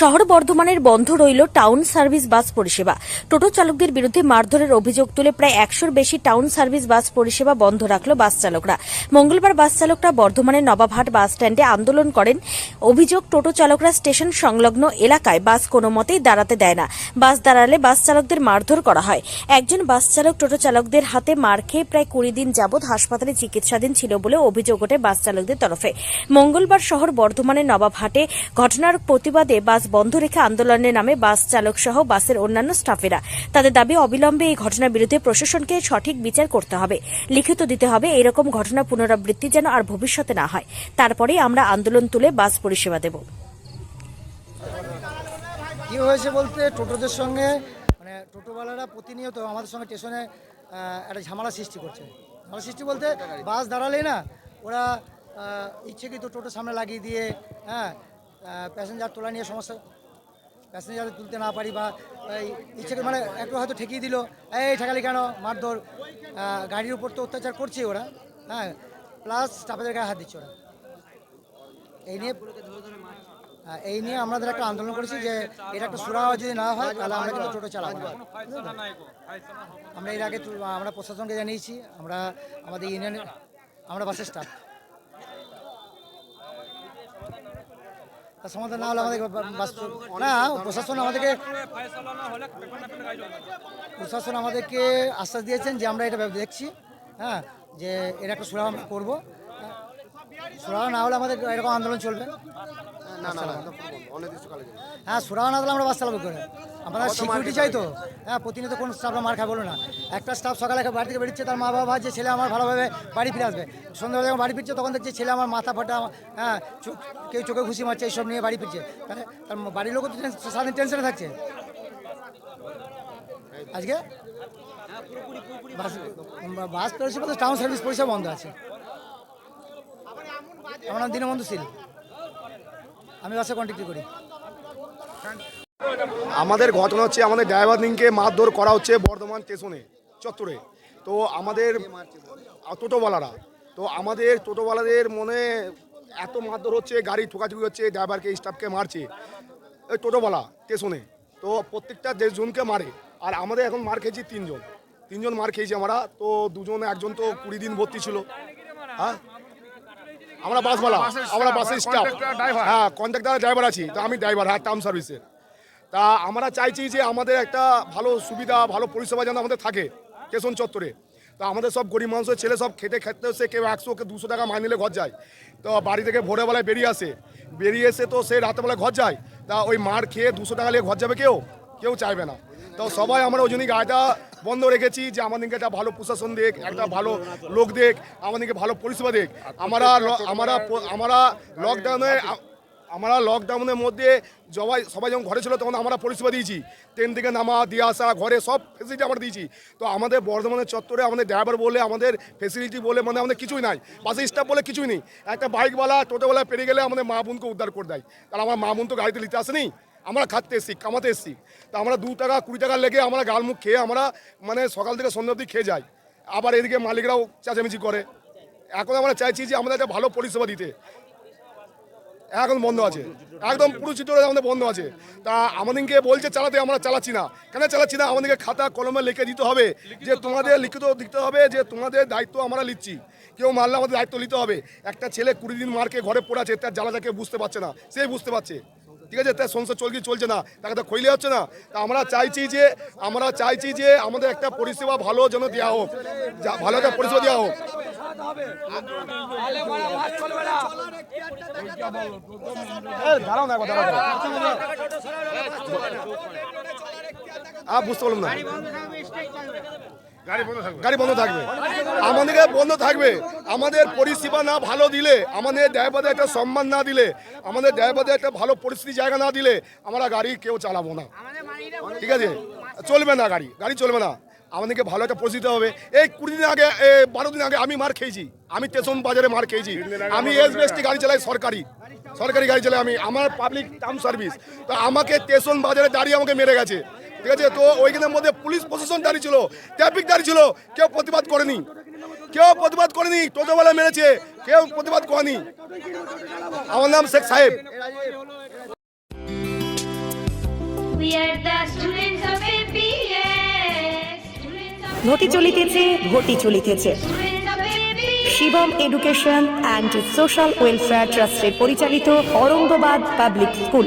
শহর বর্ধমানের বন্ধ রইল টাউন সার্ভিস বাস পরিষেবা। টোটো চালকদের বিরুদ্ধে মারধরের অভিযোগ তুলে প্রায় একশোর বেশি টাউন সার্ভিস বাস পরিষেবা বন্ধ রাখল বাস চালকরা। মঙ্গলবার বাস চালকরা বর্ধমানের নবাবহাট বাস স্ট্যান্ডে আন্দোলন করেন। অভিযোগ, টোটো চালকরা স্টেশন সংলগ্ন এলাকায় বাস কোনো মতেই দাঁড়াতে দেয় না। বাস দাঁড়ালে বাস চালকদের মারধর করা হয়। একজন বাস চালক টোটো চালকদের হাতে মার খেয়ে প্রায় কুড়ি দিন যাবৎ হাসপাতালে চিকিৎসাধীন ছিল বলে অভিযোগ ওঠে বাস চালকদের তরফে। মঙ্গলবার শহর বর্ধমানের নবাবহাটে ঘটনার প্রতিবাদে বাস বন্ধ রেখে আন্দোলনের নামে বাস চালক সহ বাসের অন্যান্য স্টাফেরা। তাদের দাবি অবিলম্বে এই ঘটনার বিরুদ্ধে প্রশাসনকে সঠিক বিচার করতে হবে। লিখিত দিতে হবে এরকম ঘটনা পুনরাবৃত্তি যেন আর ভবিষ্যতে না হয়। তারপরেই আমরা আন্দোলন তুলে বাস পরিষেবা দেব। কী হয়েছে বলতে টোটোদের সঙ্গে মানে টোটোওয়ালারা প্রতিনিয়ত আমাদের সঙ্গে স্টেশনে একটা ঝামেলা সৃষ্টি করছে। ঝামেলা সৃষ্টি বলতে বাস দাঁড়ালে না ওরা আহ, ইচ্ছেকৃত টোটো সামনে লাগিয়ে দিয়ে হ্যাঁ প্যাসেঞ্জার তোলা নিয়ে সমস্যা। প্যাসেঞ্জার তুলতে না পারি বা ইচ্ছে মানে একটু হয়তো ঠেকিয়ে দিল, এই ঠেকালি কেন? মারধর। গাড়ির উপর তো অত্যাচার করছে ওরা হ্যাঁ প্লাস স্টাফেদের গায়ে হাত দিচ্ছে ওরা। এই নিয়ে এই নিয়ে আমাদের একটা আন্দোলন করেছি যে, এটা একটা সুরাহ যদি না হয়, তাহলে আমরা কিন্তু টোটো চালাবো আমরা এর আগে আমরা প্রশাসনকে জানিয়েছি, আমরা, আমাদের ইউনিয়ন আমরা বাসের স্টাফ সমাধান না হলে আমাদের না, প্রশাসন আমাদেরকে প্রশাসন আমাদেরকে আশ্বাস দিয়েছেন যে আমরা এটা দেখছি হ্যাঁ যে এর একটা সুরাহ করব। সুরাহ না হলে আমাদের এরকম আন্দোলন চলবে না না না অনির্দিষ্টকালে জন্য। হ্যাঁ সুরাহ না হলে আমরা বাস চালাবো করে। আমরা সিকিউরিটি চাই তো? হ্যাঁ প্রতিনিয়ত কোন স্টাফরা মার খাব না। একটা স্টাফ সকালে বাড়ি থেকে বেরোচ্ছে তার মা বাবা ভাবছে ছেলে আমার ভালোভাবে বাড়ি ফিরে আসবে। সন্ধ্যাবেলা যখন বাড়ি ফিরছে তখন দেখছে ছেলে আমার মাথা ফাটা হ্যাঁ কেউ চোখে খুশি মারছে এইসব নিয়ে বাড়ি ফিরছে। তাহলে তার বাড়ির লোকও তো সারাদিন টেনশনে থাকছে। আজকে? বাস বাস পরিষেবা তো টাউন সার্ভিস পরিষেবা বন্ধ আছে। আমার নাম দীনবন্ধু শীল। আমি বাসে কন্ট্যাক্ট করি। আমাদের ঘটনা হচ্ছে, আমাদের ড্রাইভার দিনকে মারধর করা হচ্ছে বর্ধমান স্টেশনে, চত্বরে। তো আমাদের টোটোওয়ালারা, তো আমাদের টোটোওয়ালাদের মনে এত মারধর হচ্ছে, গাড়ি ঠোকাঠুকি হচ্ছে ড্রাইভারকে স্টাফকে মারছে। ওই টোটোওয়ালা স্টেশনে, তো প্রত্যেকটা দেশজনকে মারে। আর আমাদের এখন মার খেয়েছি তিনজন। তিনজন মার খেয়েছি আমরা, তো দুজন, একজন তো কুড়ি দিন ভর্তি ছিল। হ্যাঁ? আমরা বাসওয়ালা আমরা বাসের স্টাফ হ্যাঁ কন্ট্রাক্টার ড্রাইভার আছি তো আমি ড্রাইভার হ্যাঁ টার্ম সার্ভিসের তা আমরা চাইছি যে আমাদের একটা ভালো সুবিধা ভালো পরিষেবা যেন আমাদের থাকে স্টেশন চত্বরে। তা আমাদের সব গরিব মানুষের ছেলে সব খেতে খেতে সে কেউ একশো কে দুশো টাকা মাইনে নিলে ঘর যায়। তো বাড়ি থেকে ভোরবেলায় বেরিয়ে আসে। বেরিয়ে এসে তো সে রাতেবেলায় ঘর যায়। তা ওই মার খেয়ে দুশো টাকা নিয়ে ঘর যাবে কেউ? কেউ চাইবে না। তো সবাই আমরা ওই জন্যই গাড়িটা বন্ধ রেখেছি যে আমাদেরকে একটা ভালো প্রশাসন দেখ, একটা ভালো লোক দেখ, আমাদেরকে ভালো পরিষেবা দেখ। আমরা আমরা আমরা লকডাউনে আমরা লকডাউনের মধ্যে সবাই সবাই যখন ঘরে ছিল তখন আমরা পরিষেবা দিয়েছি। ট্রেন থেকে নামা, দিয়ে আসা, ঘরে সব ফেসিলিটি আমরা দিয়েছি। তো আমাদের বর্ধমানের চত্বরে আমাদের ড্রাইভার বলে, আমাদের ফেসিলিটি বলে মানে আমাদের কিছুই নাই। বাসে স্টাফ বলে কিছুই নেই। একটা বাইকওয়ালা টোটোওয়ালা পেরিয়ে গেলে আমাদের মা বোনকে উদ্ধার করে দেয়। কারণ আমার মা বোন তো গাড়িতে নিতে আসেনি। আমরা খাটতে এসছি, কামাতে এসছি। তা আমরা দু টাকা, কুড়ি টাকা লেগে আমরা গাল মুখ খেয়ে আমরা মানে সকাল থেকে সন্ধ্যা অবধি খেয়ে যাই। আবার এদিকে মালিকরাও চেঁচামেচি করে। এখন আমরা চাইছি যে আমাদের একটা ভালো পরিষেবা দিতে। এখন বন্ধ আছে। একদম পুরো চিত্র আমাদের বন্ধ আছে। তা আমাদেরকে বলছে চালাতে, আমরা চালাচ্ছি না। কেন চালাচ্ছি না? আমাদেরকে খাতা, কলমে লিখে দিতে হবে। যে তোমাদের লিখিত দিতে হবে, যে তোমাদের দায়িত্ব আমরা নিচ্ছি। কেউ মারলে আমাদের দায়িত্ব নিতে হবে। একটা ছেলে কুড়ি দিন মারকে ঘরে পড়ে আছে, তার জ্বালাটা কেউ বুঝতে পারছে না। সেই বুঝতে পারছে। ঠিক আছে তার সংসার চলকি চলছে না, তাকে তো খৈলে হচ্ছে না। তা আমরা চাইছি যে, আমরা চাইছি যে আমাদের একটা পরিষেবা ভালো যেন দেওয়া হোক ভালো একটা পরিষেবা দেওয়া হোক। দাঁড়াও। বুঝতে পারলাম না। গাড়ি বন্ধ থাকবে। আমাদের বন্ধ থাকবে। আমাদের পরিষেবা না ভালো দিলে, আমাদের ড্রাইভারদের একটা সম্মান না দিলে, আমাদের ড্রাইভারদের একটা ভালো পরিস্থিতি জায়গা না দিলে আমরা গাড়ি কেউ চালাবো না। ঠিক আছে? চলবে না গাড়ি। গাড়ি চলবে না। আমাদেরকে ভালো একটা পরিস্থিতি হবে। এই কুড়ি দিন আগে বারো দিন আগে আমি মার খেয়েছি। আমি স্টেশন বাজারে মার খেয়েছি। আমি এসবিএসটি গাড়ি চালাই, সরকারি। সরকারি গাড়ি চালাই আমি। আমার পাবলিক টার্ম সার্ভিস তো আমাকে স্টেশন বাজারে দাঁড়িয়ে আমাকে মেরে গেছে। ঠিক আছে তো ওইখানের মধ্যে পুলিশ প্রশাসন দাঁড়িয়ে ছিল ট্রাফিক দাঁড়িয়ে ছিল কেউ প্রতিবাদ করেনি। কেউ প্রতিবাদ করেনি টোটোবেলা মেরেছে কেউ প্রতিবাদ করেনি। আমার নাম শেখ সাহেব। ঘটি চলিতেছে ঘটি চলিতেছে. Shivam education and social welfare ট্রাস্টের পরিচালিত অরঙ্গবাদ পাবলিক স্কুল